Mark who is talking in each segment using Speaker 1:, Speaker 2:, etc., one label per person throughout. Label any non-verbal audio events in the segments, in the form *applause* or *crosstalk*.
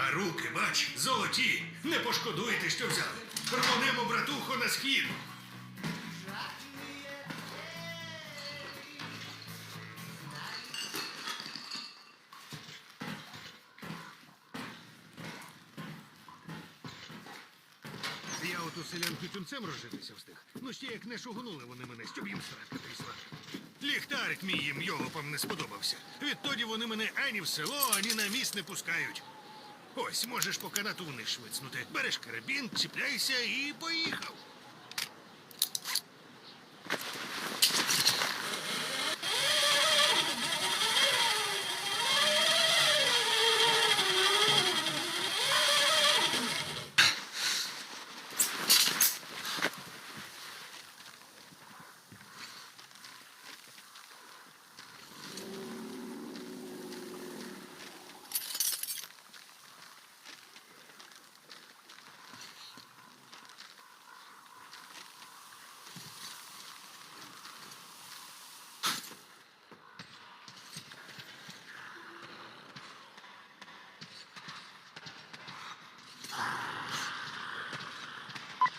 Speaker 1: А руки, бач, золоті. Не пошкодуєте, що взяли. Рвонемо, братухо, на схід. Я от у селянки тунцем розжитися встиг. Ну ще як не шугунули вони мене, щоб їм срака трісла. Ліхтарик мій їм йолопам не сподобався. Відтоді вони мене ані в село, ані на міст не пускають. Ось можеш по канату вниз швицнути. Береш карабін, чіпляйся і поїхав.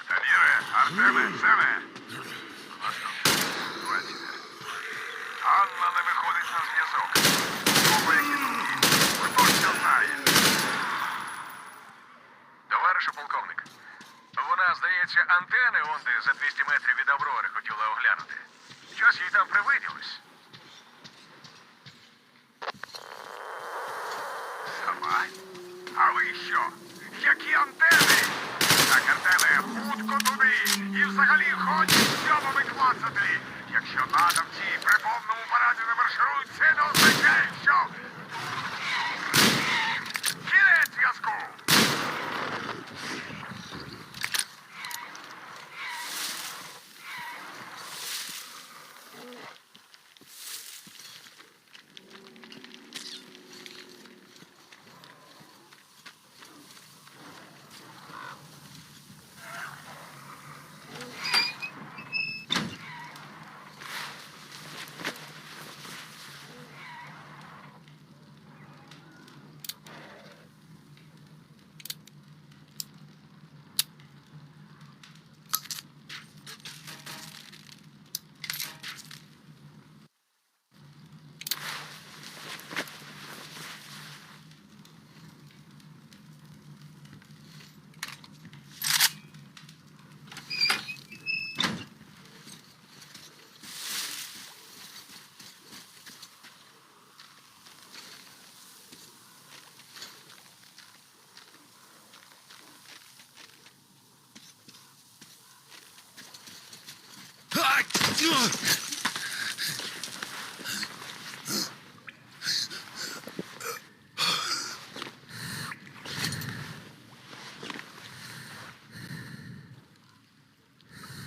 Speaker 2: Даміре, Артеме, Семе. Ситуація. Анна не виходить на зв'язок. Мова які думки. Хто що знає? Товаришу полковник. Вона, здається, антени онди за 200 метрів від Аврори хотіла оглянути. Щось їй там привиділось. Сама? А ви що? Які антени? Так, антени, хутко туди! І взагалі хоч сьомими клацати! Якщо надавці при повному параді не марширують, це не означає, що...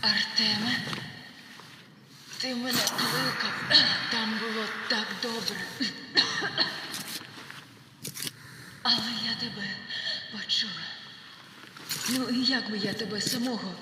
Speaker 3: Артеме, ти мене кликав. Там було так добре. Але я тебе почула. Ну, як би я тебе самого?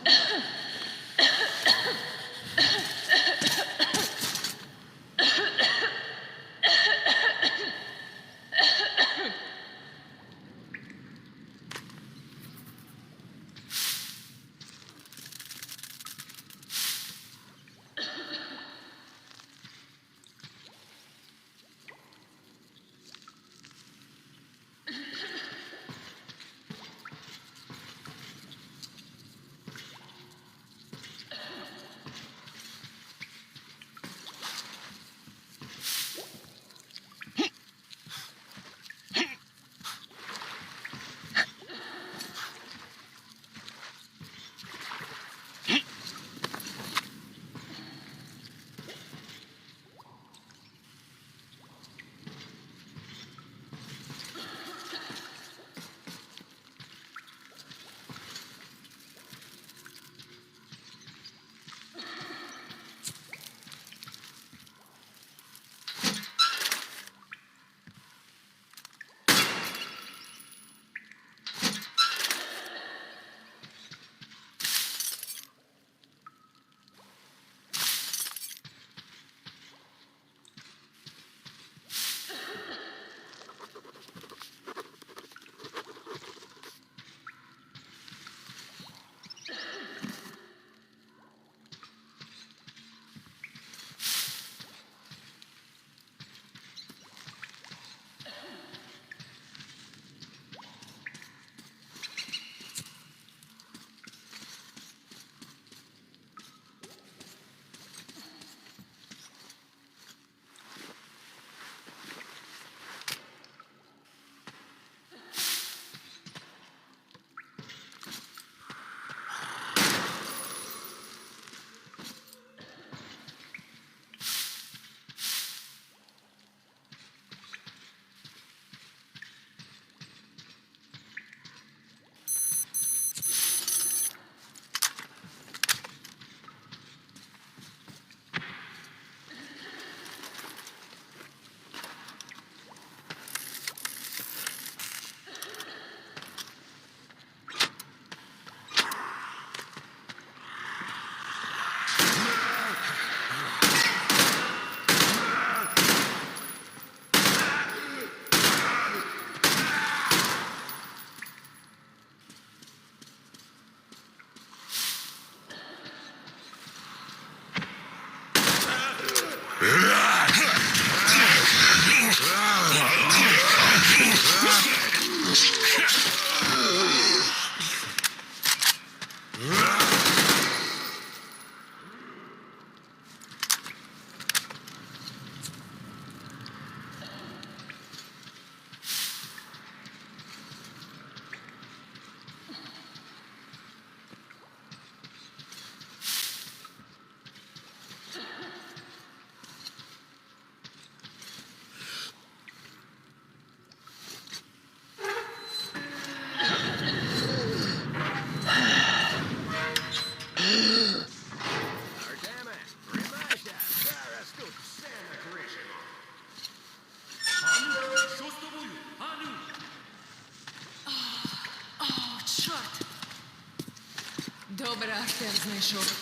Speaker 3: Артем знайшов.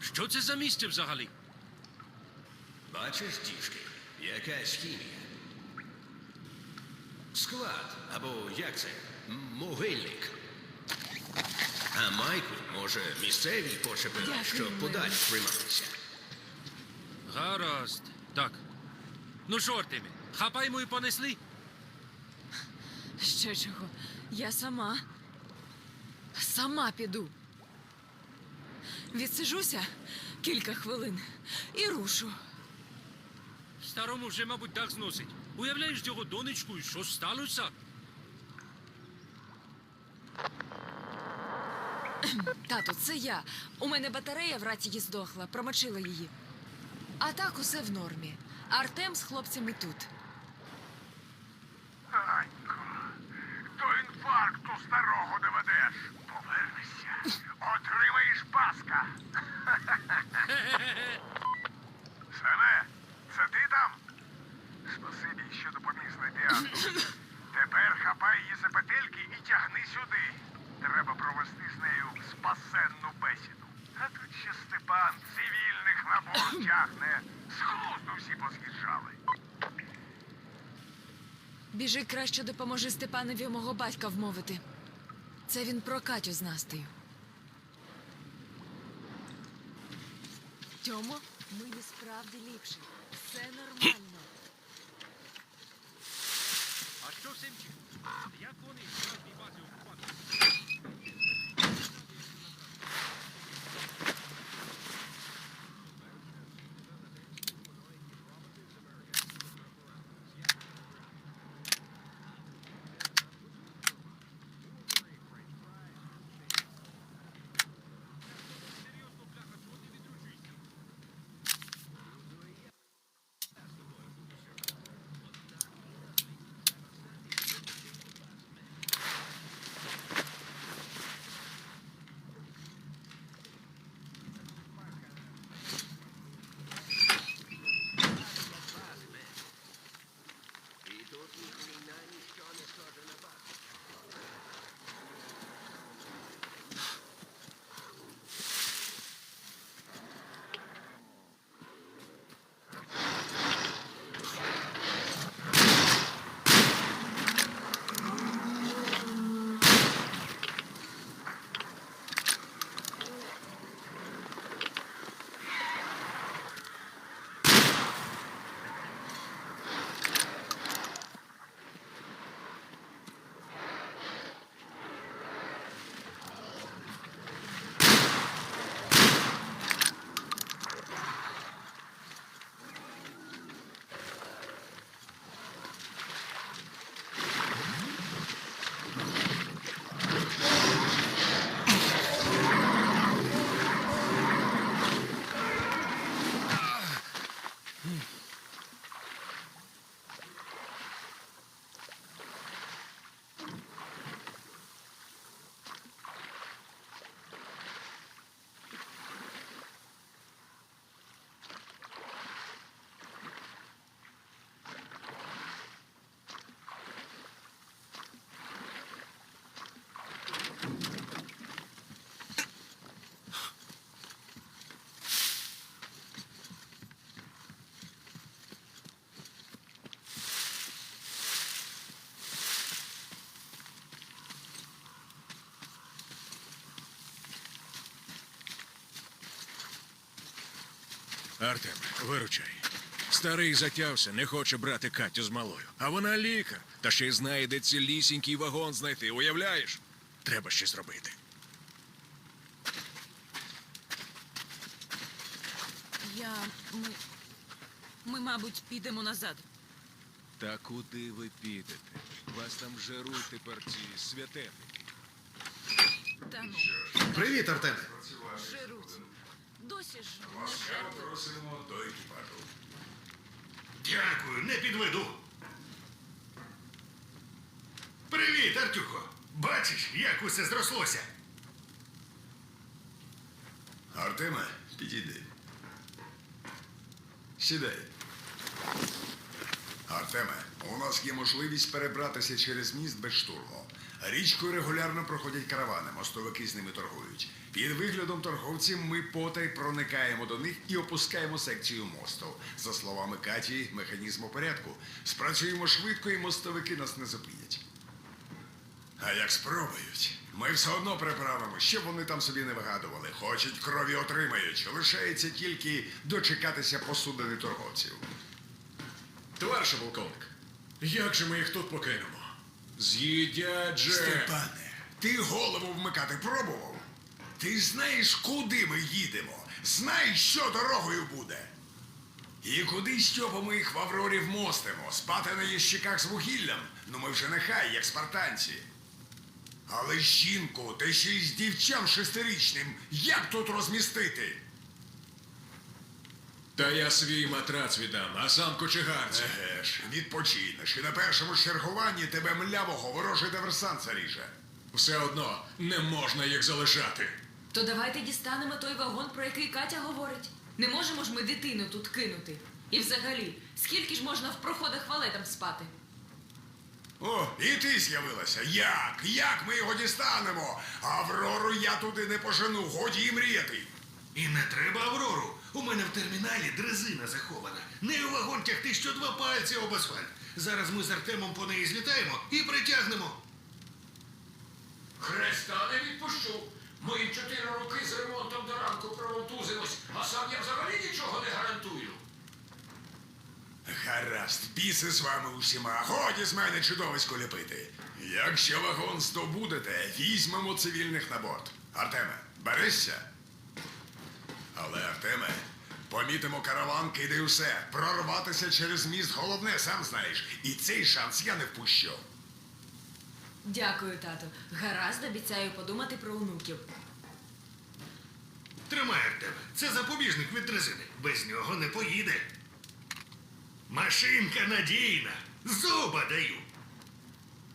Speaker 4: Що це за місце взагалі?
Speaker 5: Бачиш, діжки, якась хімія. Склад, або як це? Могильник. А Майку, може, місцеві почепили,
Speaker 3: Дякую,
Speaker 5: щоб подалі триматися.
Speaker 4: Гаразд. Так. Ну що, Артеме, хапаймо і понесли?
Speaker 3: Ще чого? Я сама. Сама піду. Відсижуся кілька хвилин і рушу.
Speaker 4: Старому вже, мабуть, дах зносить. Уявляєш його донечку і що сталося?
Speaker 3: Тату, це я. У мене батарея в рації здохла, промочила її. А так усе в нормі. Артем з хлопцями тут.
Speaker 2: Анько, до інфаркту старого доведеш. Повернешся, отримаєш паска. Семе, це ти там? Спасибі, що допоміг знайти Анну. Тепер хапай її за петельки і тягни сюди. Треба провести з нею спасенну бесіду. А тут ще Степан цивільних набор тягне. З глузду всі поз'їжджали.
Speaker 3: Біжи краще допоможи Степанові мого батька вмовити. Це він про Катю з Настею. Тьомо, ми справді ліпше. Все нормально.
Speaker 6: Артем, виручай. Старий затявся, не хоче брати Катю з малою. А вона лікар, та ще й знає, де цілісінький вагон знайти. Уявляєш? Треба щось робити.
Speaker 3: Я. Ми, ми мабуть, підемо назад.
Speaker 6: Та куди ви підете? Вас там жеруть тепер ці святеники.
Speaker 3: Та ну,
Speaker 1: Привіт, Артем.
Speaker 3: Жируть. Досі ж не жертви.
Speaker 1: Дякую, не підведу. Привіт, Артюхо. Бачиш, як усе зрослося.
Speaker 5: Артема, підійди. Сідай.
Speaker 2: Артеме, у нас є можливість перебратися через міст без штурму. Річкою регулярно проходять каравани, мостовики з ними торгують. Під виглядом торговців ми потай проникаємо до них і опускаємо секцію мосту. За словами Каті, механізм у порядку. Спрацюємо швидко, і мостовики нас не зупинять. А як спробують, ми все одно приправимо, щоб вони там собі не вигадували. Хочуть крові отримають. Лишається тільки дочекатися посудини торговців.
Speaker 6: Товарише полковник, як же ми їх тут покинемо? З'їдять же.
Speaker 2: Степане, ти голову вмикати пробував? Ти знаєш, куди ми їдемо? Знаєш, що дорогою буде? І куди Стьопа ми їх в Аврорі вмостимо? Спати на ящиках з вугіллям? Ну ми вже нехай, як спартанці. Але жінку, та ще й з дівчам шестирічним, як тут розмістити?
Speaker 6: Та я свій матрац віддам, а сам кочегарці.
Speaker 2: Еге ж, відпочинеш, і на першому чергуванні тебе млявого ворожий диверсант заріже.
Speaker 6: Все одно не можна їх залишати.
Speaker 3: То давайте дістанемо той вагон, про який Катя говорить. Не можемо ж ми дитину тут кинути. І взагалі, скільки ж можна в проходах валетом спати?
Speaker 2: О, і ти з'явилася. Як? Як ми його дістанемо? Аврору я туди не пожену, годі і мріяти.
Speaker 1: І не треба Аврору. У мене в терміналі дрезина захована. Не у вагон тягти що два пальці об асфальт. Зараз ми з Артемом по неї злітаємо і притягнемо.
Speaker 7: Хреста не відпущу. Ми чотири роки з ремонтом до ранку проволтузимось, а сам я взагалі нічого не гарантую.
Speaker 2: Гаразд, біси з вами усіма. Годі з мене чудовисько ліпити. Якщо вагон здобудете, візьмемо цивільних на борт. Артеме, берешся? Але, Артеме, помітимо караван, кидай усе. Прорватися через міст головне, сам знаєш. І цей шанс я не впущу.
Speaker 3: Дякую, тато. Гаразд, обіцяю подумати про онуків.
Speaker 1: Тримай Артеме. Це запобіжник від дрезини. Без нього не поїде. Машинка надійна. Зуба даю.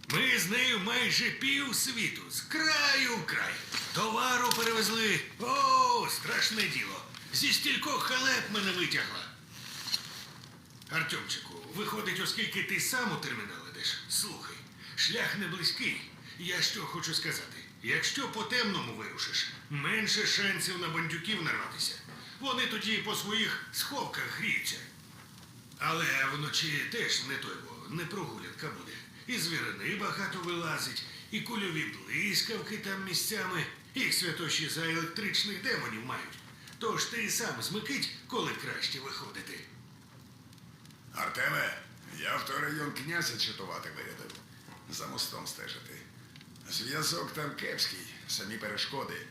Speaker 1: Ми з нею майже пів світу, з краю в край. Товару перевезли. О, страшне діло. Зі стількох халеп мене витягла. Артемчику, виходить, оскільки ти сам у термінал ідеш, слухай, шлях не близький. Я що хочу сказати? Якщо по темному вирушиш, менше шансів на бандюків нарватися. Вони тоді по своїх сховках гріються. Але вночі теж не той, бо не прогулянка буде. І звірини багато вилазить, і кульові блискавки там місцями, їх святоші за електричних демонів мають. Тож ти і сам змикить, коли краще виходити.
Speaker 2: Артеме, я в той район князя читувати вирядив. За мостом стежити. Зв'язок там кепський, самі перешкоди.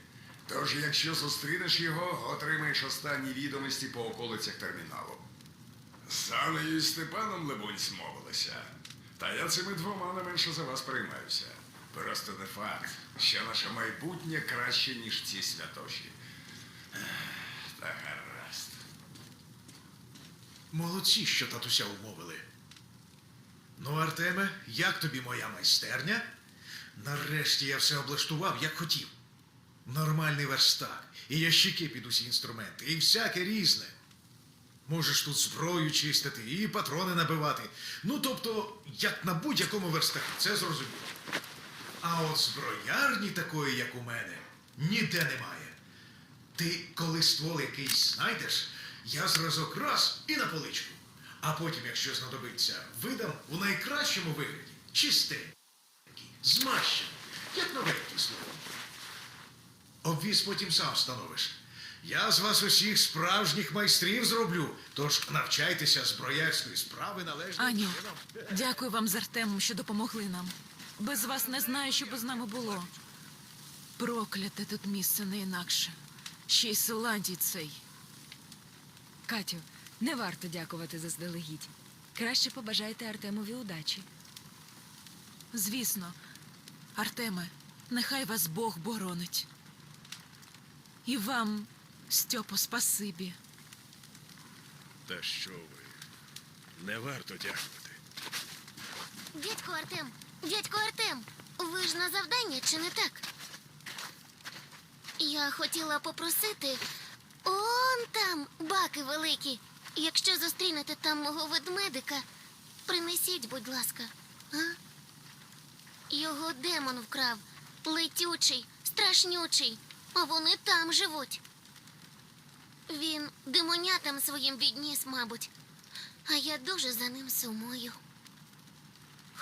Speaker 2: Тож, якщо зустрінеш його, отримаєш останні відомості по околицях терміналу. З Анею і Степаном, либонь, змовилися. Та я цими двома не менше за вас приймаюся. Просто не факт, що наше майбутнє краще, ніж ці святоші. Та гаразд.
Speaker 8: Молодці, що татуся умовили. Ну, Артеме, як тобі моя майстерня? Нарешті я все облаштував, як хотів. Нормальний верстак, і ящики під усі інструменти, і всяке різне. Можеш тут зброю чистити і патрони набивати. Ну, тобто, як на будь-якому верстаку, це зрозуміло. А от зброярні такої, як у мене, ніде немає. Ти, коли ствол якийсь знайдеш, я зразок раз і на поличку. А потім, якщо знадобиться, видам у найкращому вигляді чистенький, змащений, як новенький словом. Обвіз потім сам встановиш. Я з вас усіх справжніх майстрів зроблю, тож навчайтеся зброярської справи належним
Speaker 9: Аню,
Speaker 8: чином.
Speaker 9: дякую вам з Артемом, що допомогли нам. Без вас не знаю, що б з нами було. Прокляте тут місце не інакше. Ще й Силандій цей.
Speaker 3: Катю, не варто дякувати заздалегідь. Краще побажайте Артемові удачі.
Speaker 9: Звісно, Артеме, нехай вас Бог боронить. І вам, Стьопо, спасибі.
Speaker 6: Та що ви? Не варто дякувати.
Speaker 10: Дядько Артем, дядько Артем, ви ж на завдання чи не так? Я хотіла попросити. Он там баки великі. Якщо зустрінете там мого ведмедика, Принесіть, будь ласка. А? Його демон вкрав. Летючий, страшнючий. А вони там живуть. Він демонятам своїм відніс, мабуть. А я дуже за ним сумую.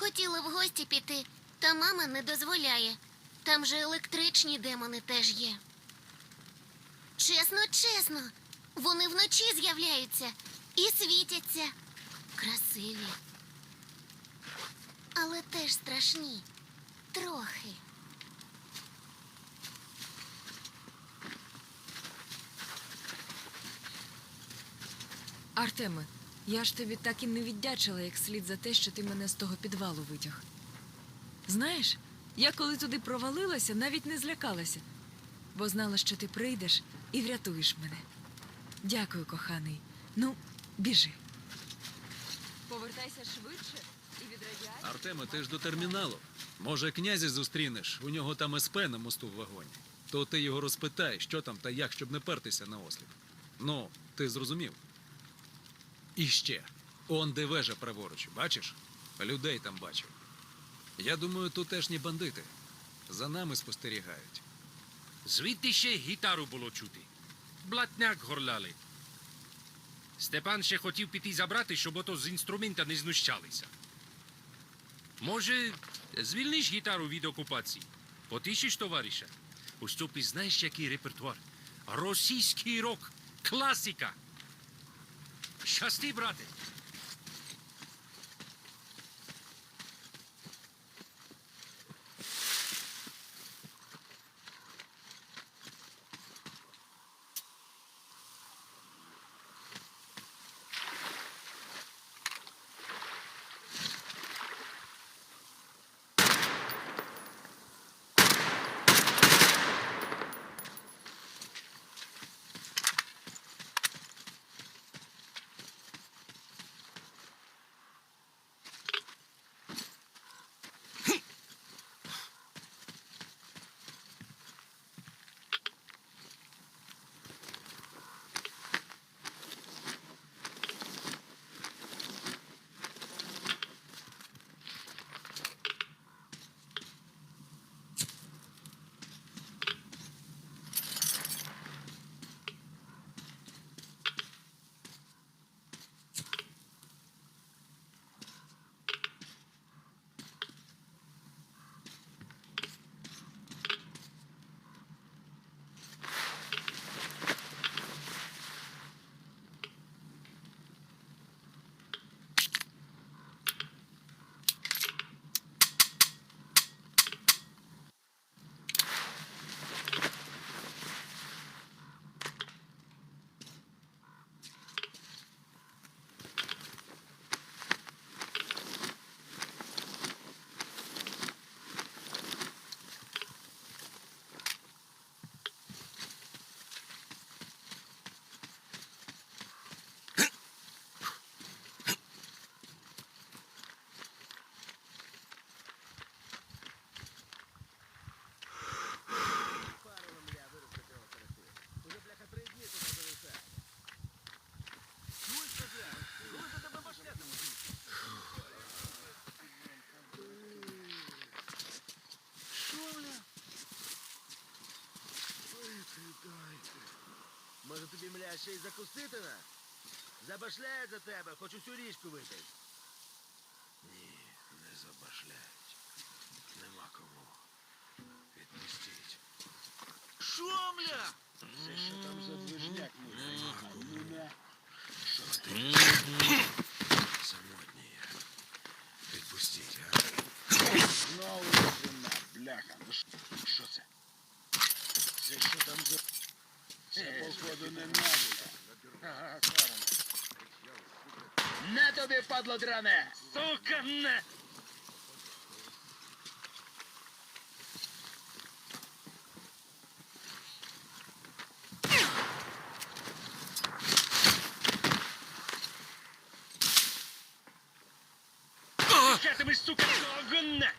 Speaker 10: Хотіла в гості піти, та мама не дозволяє. Там же електричні демони теж є. Чесно, чесно, вони вночі з'являються і світяться. Красиві. Але теж страшні. Трохи.
Speaker 3: Артеме, я ж тобі так і не віддячила як слід за те, що ти мене з того підвалу витяг. Знаєш, я коли туди провалилася, навіть не злякалася, бо знала, що ти прийдеш і врятуєш мене. Дякую, коханий. Ну, біжи. Повертайся швидше і відрадяй.
Speaker 11: Артеме, ти ж до терміналу. Може, князя зустрінеш, у нього там СП на мосту в вагоні. То ти його розпитай, що там та як, щоб не пертися на осліп. Ну, ти зрозумів. І ще. Он де вежа праворуч, бачиш? Людей там бачив. Я думаю, тутешні бандити. За нами спостерігають.
Speaker 4: Звідти ще гітару було чути. Блатняк горляли. Степан ще хотів піти забрати, щоб ото з інструмента не знущалися. Може, звільниш гітару від окупації? Потішиш товариша? Ось то пізнаєш, який репертуар. Російський рок. Класика. Щасти, брате.
Speaker 12: Може тобі, мля, ще й закусити на? Забашляють за тебе, хоч усю річку випий.
Speaker 5: Ні, не забашляють. Нема кому. Відпустіть.
Speaker 12: Шо, мля? Це що там за движняк? *coughs*
Speaker 5: Самотні. Відпустіть, а?
Speaker 12: Знову жена, бляха. Ну що це? Це що там за... Це, походу, не. Ага. На тобі, падло дране! Сука, на! Катимеш, сука, огонна!